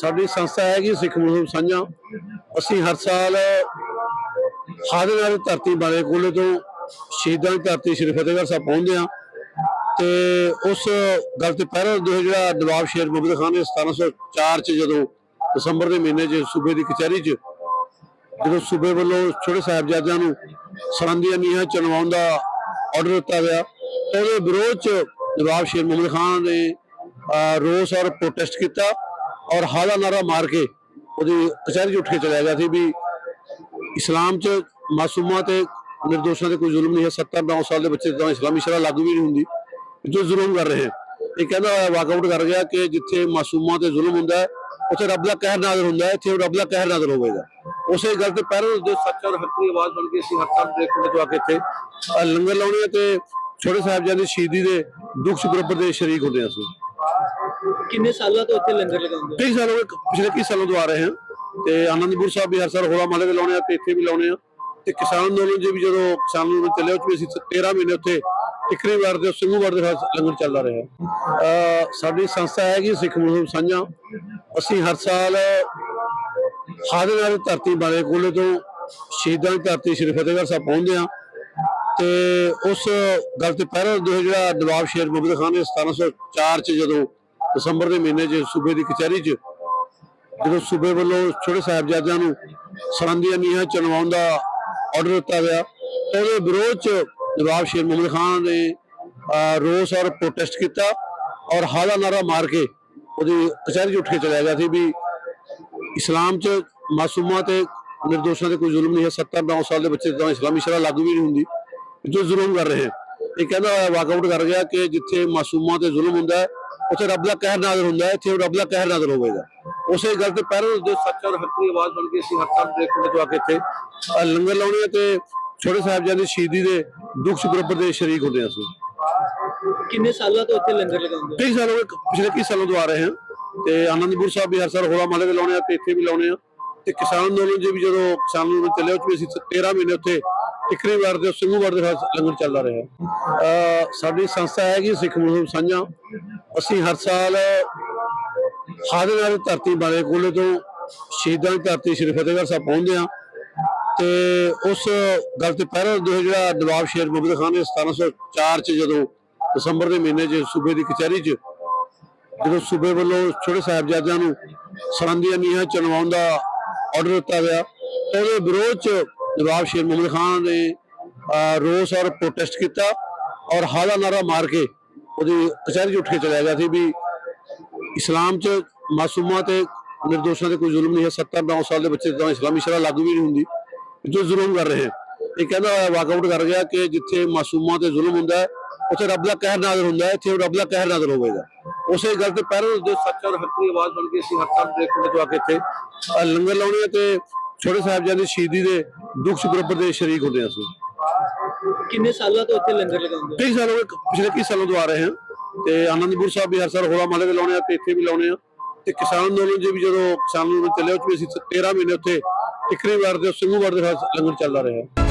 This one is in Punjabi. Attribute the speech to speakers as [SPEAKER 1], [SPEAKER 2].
[SPEAKER 1] ਸਾਡੀ ਸੰਸਥਾ ਹੈਗੀ ਸਿੱਖ ਮੁਸਲਿਮ ਸਾਂਝਾ। ਅਸੀਂ ਹਰ ਸਾਲ ਹਾਜ਼ਰ ਵਾਲੀ ਧਰਤੀ ਬਾਰੇ ਕੋਲੇ ਤੋਂ। ਸ਼ਹੀਦਾਂ ਦੀ ਧਰਤੀ ਸ਼੍ਰੀ ਫਤਿਹਗੜ੍ਹ ਸਾਹਿਬ ਪਹੁੰਚਦੇ ਹਾਂ। ਤੇ ਉਸ ਗੱਲ ਤੇ ਪਹਿਰਾ ਦਿੰਦੇ ਜਿਹੜਾ ਨਵਾਬ ਸ਼ੇਰ ਮੁਹੰਮਦ ਖਾਨ ਨੇ 1704 ਚ ਜਦੋਂ ਦਸੰਬਰ ਦੇ ਮਹੀਨੇ 'ਚ ਸੂਬੇ ਦੀ ਕਚਹਿਰੀ 'ਚ, ਜਦੋਂ ਸੂਬੇ ਵੱਲੋਂ ਛੋਟੇ ਸਾਹਿਬਜ਼ਾਦਿਆਂ ਨੂੰ ਸੜੰਦੀਆਂ ਨੀਹਾਂ ਚਣਵਾਉਣ ਦਾ ਆਰਡਰ ਦਿੱਤਾ ਗਿਆ ਉਹਦੇ ਵਿਰੋਧ 'ਚ ਨਵਾਬ ਸ਼ੇਰ ਮੁਹੰਮਦ ਖਾਨ ਨੇ ਰੋਸ ਔਰ ਪ੍ਰੋਟੈਸਟ ਕੀਤਾ। ਔਰ ਹਾਲਾ ਨਾਰਾ ਮਾਰ ਕੇ ਉਹਦੀ ਕਚਹਿਰੀ 'ਚ ਉੱਠ ਕੇ ਚਲਾ ਗਿਆ ਸੀ ਵੀ ਇਸਲਾਮ 'ਚ ਮਾਸੂਮਾਂ ਤੇ ਨਿਰਦੋਸ਼ਾਂ ਤੇ ਕੋਈ ਜ਼ੁਲਮ ਨਹੀਂ ਹੈ। 70 9 ਸਾਲ ਦੇ ਬੱਚੇ ਤਾਂ ਇਸਲਾਮੀ ਸ਼ਰਾ ਲਾਗੂ ਵੀ ਨਹੀਂ ਹੁੰਦੀ। ਜੋ ਜ਼ੁਲਮ ਕਰ ਰਹੇ ਇਹ ਕਹਿੰਦਾ ਵਾਕਆਊਟ ਕਰ ਗਿਆ ਕਿ ਜਿੱਥੇ ਮਾਸੂਮਾਂ ਤੇ ਜ਼ੁਲਮ ਹੁੰਦਾ ਹੈ, ਉੱਥੇ ਰੱਬ ਦਾ ਕਹਿਰ ਨਾਜ਼ਰ ਹੁੰਦਾ ਇੱਥੇ ਰੱਬ ਦਾ ਕਹਿਰ ਨਾਜ਼ਰ ਹੋਵੇਗਾ। ਉਸੇ ਗੱਲ ਤੇ ਪਹਿਲਾਂ ਜੋ ਸੱਚ ਔਰ ਹੱਕ ਦੀ ਆਵਾਜ਼ ਬਣ ਕੇ ਅਸੀਂ ਹਰ ਸਾਲ ਦੇ ਤੋਂ ਆ ਕੇ ਇੱਥੇ ਲੰਗਰ ਲਾਉਣੇ ਆ ਤੇ ਛੋਟੇ ਸਾਹਿਬਜ਼ਾਦੇ ਦੀ ਸ਼ਹੀਦੀ ਦੇ ਦੁੱਖ ਸੁਪਰਬਰ ਦੇ ਸ਼ਰੀਕ ਹੁੰਦੇ ਅਸੀਂ।
[SPEAKER 2] ਕਿੰਨੇ ਸਾਲਾਂ ਤੋਂ ਇੱਥੇ ਲੰਗਰ ਲਗਾਉਂਦੇ
[SPEAKER 1] ਕਈ ਸਾਲ ਪਿਛਲੇ ਕਈ ਸਾਲਾਂ ਤੋਂ ਆ ਰਹੇ ਹਾਂ। ਤੇ ਆਨੰਦਪੁਰ ਸਾਹਿਬ ਵੀ ਹਰ ਸਾਲ ਹੋਲਾ ਮਹੱਲੇ ਦੇ ਲਾਉਣੇ ਆ ਤੇ ਇੱਥੇ ਵੀ ਲਾਉਣੇ ਆ। ਤੇ ਕਿਸਾਨ ਅੰਦੋਲਨ ਜੀ ਵੀ ਜਦੋਂ ਕਿਸਾਨ ਅੰਦੋਲਨ ਚੱਲਿਆ ਉਹ ਵੀ ਅਸੀਂ 13 ਮਹੀਨੇ ਉੱਥੇ ਟਿਕਰੀ ਵਾਰ ਦੇ, ਸਿੰਘੂ ਵਾਰ ਦੇ ਨਾਲ ਲੰਗਰ ਚੱਲਦਾ ਰਿਹਾ। ਸਾਡੀ ਸੰਸਥਾ ਹੈਗੀ ਸਿੱਖ ਮੁਸਲਿਮ ਸਾਂਝਾ। ਅਸੀਂ ਹਰ ਸਾਲ ਹਾਜ਼ਰ ਵਾਲੀ ਧਰਤੀ ਬਾਰੇ ਕੋਲੇ ਤੋਂ ਸ਼ਹੀਦਾਂ ਦੀ ਧਰਤੀ ਸ਼੍ਰੀ ਫਤਿਹਗੜ੍ਹ ਸਾਹਿਬ ਪਹੁੰਚਦੇ ਆ ਤੇ ਉਸ ਗੱਲ ਤੇ ਪਹਿਰਾ ਦਿੰਦੇ ਜਿਹੜਾ ਨਵਾਬ ਸ਼ੇਰ ਮੁਹੰਮਦ ਖਾਨ ਨੇ 1704 ਚ ਜਦੋਂ ਦਸੰਬਰ ਦੇ ਮਹੀਨੇ 'ਚ ਸੂਬੇ ਦੀ ਕਚਹਿਰੀ 'ਚ ਜਦੋਂ ਸੂਬੇ ਵੱਲੋਂ ਛੋਟੇ ਸਾਹਿਬਜ਼ਾਦਿਆਂ ਨੂੰ ਸੜੰਦੀਆਂ ਨੀਹਾਂ ਚਣਵਾਉਣ ਦਾ ਆਰਡਰ ਦਿੱਤਾ ਗਿਆ, ਤਾਂ ਉਹਦੇ ਵਿਰੋਧ 'ਚ ਨਵਾਬ ਸ਼ੇਰ ਮੁਹੰਮਦ ਖਾਨ ਨੇ ਰੋਸ ਔਰ ਪ੍ਰੋਟੈਸਟ ਕੀਤਾ ਔਰ ਹਾਲਾ ਨਾਰਾ ਮਾਰ ਕੇ ਉਹਦੀ ਕਚਹਿਰੀ 'ਚ ਉੱਠ ਕੇ ਚਲਾ ਗਿਆ ਸੀ ਵੀ ਇਸਲਾਮ 'ਚ ਮਾਸੂਮਾਂ ਤੇ ਨਿਰਦੋਸ਼ਾਂ ਤੇ ਕੋਈ ਜ਼ੁਲਮ ਨਹੀਂ ਹੈ 70 9 ਸਾਲ ਦੇ ਬੱਚੇ ਤਾਂ ਇਸਲਾਮੀ ਸ਼ਰਾ ਲਾਗੂ ਵੀ ਨਹੀਂ ਹੁੰਦੀ, ਜੋ ਜ਼ੁਲਮ ਕਰ ਰਹੇ ਇਹ ਕਹਿੰਦਾ ਹੋਇਆ ਵਾਕਆਊਟ ਕਰ ਗਿਆ ਕਿ ਜਿੱਥੇ ਮਾਸੂਮਾਂ ਤੇ ਜ਼ੁਲਮ ਹੁੰਦਾ ਹੈ ਉੱਥੇ ਰੱਬ ਦਾ ਕਹਿਰ ਨਾਜ਼ਰ ਹੁੰਦਾ ਹੈ ਇੱਥੇ ਰੱਬ ਦਾ ਕਹਿਰ ਨਾਜ਼ਰ ਹੋਵੇਗਾ। ਉਸੇ ਗੱਲ ਤੇ ਪਹਿਲਾਂ ਜੋ ਸੱਚ ਔਰ ਹੱਕ ਦੀ ਆਵਾਜ਼ ਬਣ ਕੇ ਅਸੀਂ ਹਰ ਸਾਲ ਦੇ ਪਿੰਡ ਤੋਂ ਆ ਕੇ ਇੱਥੇ ਅਹ ਲੰਗਰ ਲਾਉਣੇ ਆ ਤੇ ਛੋਟੇ ਸਾਹਿਬਜ਼ਾਦੇ ਦੀ ਸ਼ਹੀਦੀ ਦੇ ਦੁੱਖ ਸੁਪਰਬਰ ਦੇ ਸ਼ਰੀਕ ਹੁੰਦੇ ਹਾਂ ਅਸੀਂ।
[SPEAKER 2] ਕਿੰਨੇ ਸਾਲਾਂ ਤੋਂ ਇੱਥੇ ਲੰਗਰ ਲਗਾਉਂਦੇ
[SPEAKER 1] ਕਈ ਸਾਲ ਹੋ ਗਏ ਪਿਛਲੇ ਕਈ ਸਾਲਾਂ ਤੋਂ ਆ ਰਹੇ ਹਾਂ। ਤੇ ਆਨੰਦਪੁਰ ਸਾਹਿਬ ਵੀ ਹਰ ਸਾਲ ਹੋਲਾ ਮਹੱਲੇ ਦੇ ਲਾਉਣੇ ਆ ਤੇ ਇੱਥੇ ਵੀ ਲਾਉਣੇ ਆ। ਤੇ ਕਿਸਾਨ ਅੰਦੋਲਨ ਜੀ ਵੀ ਜਦੋਂ ਕਿਸਾਨ ਅੰਦੋਲਨ ਚੱਲਿਆ ਉਹ 'ਚ ਵੀ ਅਸੀਂ 13 ਮਹੀਨੇ ਉੱਥੇ ਟਿਕਰੀ ਵਾਰ ਦੇ ਸਿੰਘੂ ਵਾਰ ਦੇ ਲੰਗਰ ਚੱਲਦਾ ਰਿਹਾ। ਅਹ ਸਾਡੀ ਸੰਸਥਾ ਹੈਗੀ ਸਿੱਖ ਮੁਸਲਿਮ ਸਾਂਝਾ। ਅਸੀਂ ਹਰ ਸਾਲ ਹਾਜ਼ਰ ਵਾਲੀ ਧਰਤੀ ਬਾਰੇ ਕੋਲੇ ਤੋਂ ਸ਼ਹੀਦਾਂ ਦੀ ਧਰਤੀ ਸ਼੍ਰੀ ਫਤਿਹਗੜ੍ਹ ਸਾਹਿਬ ਪਹੁੰਚਦੇ ਹਾਂ ਤੇ ਉਸ ਗੱਲ ਤੇ ਪਹਿਰਾ ਦਿੰਦੇ ਜਿਹੜਾ ਨਵਾਬ ਸ਼ੇਰ ਮੁਹੰਮਦ ਖਾਨ ਨੇ 1704 ਚ ਜਦੋਂ ਦਸੰਬਰ ਦੇ ਮਹੀਨੇ 'ਚ ਸੂਬੇ ਦੀ ਕਚਹਿਰੀ 'ਚ ਜਦੋਂ ਸੂਬੇ ਵੱਲੋਂ ਛੋਟੇ ਸਾਹਿਬਜ਼ਾਦਿਆਂ ਨੂੰ ਸੜੰਦੀਆਂ ਨੀਹਾਂ ਚਣਵਾਉਣ ਦਾ ਆਰਡਰ ਦਿੱਤਾ ਗਿਆ, ਤਾਂ ਉਹਦੇ ਵਿਰੋਧ 'ਚ ਨਵਾਬ ਸ਼ੇਰ ਮੁਹੰਮਦ ਖਾਨ ਨੇ ਰੋਸ ਔਰ ਪ੍ਰੋਟੈਸਟ ਕੀਤਾ ਔਰ ਹਾਲਾ ਨਾਰਾ ਮਾਰ ਕੇ ਉਹਦੀ ਕਚਹਿਰੀ 'ਚ ਉੱਠ ਕੇ ਚਲਾ ਗਿਆ ਸੀ ਵੀ ਇਸਲਾਮ 'ਚ ਮਾਸੂਮਾਂ ਤੇ ਨਿਰਦੋਸ਼ਾਂ ਤੇ ਕੋਈ ਜ਼ੁਲਮ ਨਹੀਂ ਹੈ। 70 9 ਸਾਲ ਦੇ ਬੱਚੇ ਤਾਂ ਇਸਲਾਮੀ ਸ਼ਰਾ ਲਾਗੂ ਵੀ ਨਹੀਂ ਹੁੰਦੀ। ਜੋ ਜ਼ੁਲਮ ਕਰ ਰਹੇ ਇਹ ਕਹਿੰਦਾ ਵਾਕਆਊਟ ਕਰ ਗਿਆ ਕਿ ਜਿੱਥੇ ਮਾਸੂਮਾਂ ਤੇ ਜ਼ੁਲਮ ਹੁੰਦਾ ਉੱਥੇ ਰੱਬ ਦਾ ਕਹਿਰ ਨਾਜ਼ਰ ਹੁੰਦਾ ਹੈ, ਇੱਥੇ ਰੱਬ ਦਾ ਕਹਿਰ ਨਾਜ਼ਰ ਹੋਵੇਗਾ। ਉਸੇ ਗੱਲ ਤੇ ਪਹਿਲਾਂ ਜੋ ਸੱਚ ਔਰ ਹੱਕ ਦੀ ਆਵਾਜ਼ ਬਣ ਕੇ ਅਸੀਂ ਹਰ ਸਾਲ ਦੇ ਤੋਂ ਆ ਕੇ ਇੱਥੇ ਲੰਗਰ ਲਾਉਣੇ ਆ ਤੇ ਛੋਟੇ ਸਾਹਿਬਜ਼ਾਦੇ ਦੀ ਸ਼ਹੀਦੀ ਦੇ ਦੁੱਖ ਸੁਪਰਬਰ ਦੇ ਸ਼ਰੀਕ ਹੁੰਦੇ ਹਾਂ ਅਸੀਂ।
[SPEAKER 2] ਕਿੰਨੇ ਸਾਲਾਂ ਤੋਂ ਇੱਥੇ ਲੰਗਰ ਲਗਾਉਂਦੇ
[SPEAKER 1] ਕਈ ਸਾਲ ਹੋ ਗਏ, ਪਿਛਲੇ ਕਈ ਸਾਲਾਂ ਤੋਂ ਆ ਰਹੇ ਹਾਂ। ਤੇ ਆਨੰਦਪੁਰ ਸਾਹਿਬ ਵੀ ਹਰ ਸਾਲ ਹੋਲਾ ਮਹੱਲੇ ਦੇ ਲਾਉਣੇ ਆ ਤੇ ਇੱਥੇ ਵੀ ਲਾਉਣੇ ਆ। ਤੇ ਕਿਸਾਨ ਅੰਦੋਲਨ ਜੀ ਵੀ ਜਦੋਂ ਕਿਸਾਨ ਅੰਦੋਲਨ ਚੱਲਿਆ ਉਹ 'ਚ ਵੀ ਅਸੀਂ 13 ਮਹੀਨੇ ਉੱਥੇ ਟਿਕਰੀ ਵਾਰ ਦੇ ਸਿੰਘੂ ਵਾਰ ਦੇ ਲੰਗਰ ਚੱਲਦਾ ਰਿਹਾ।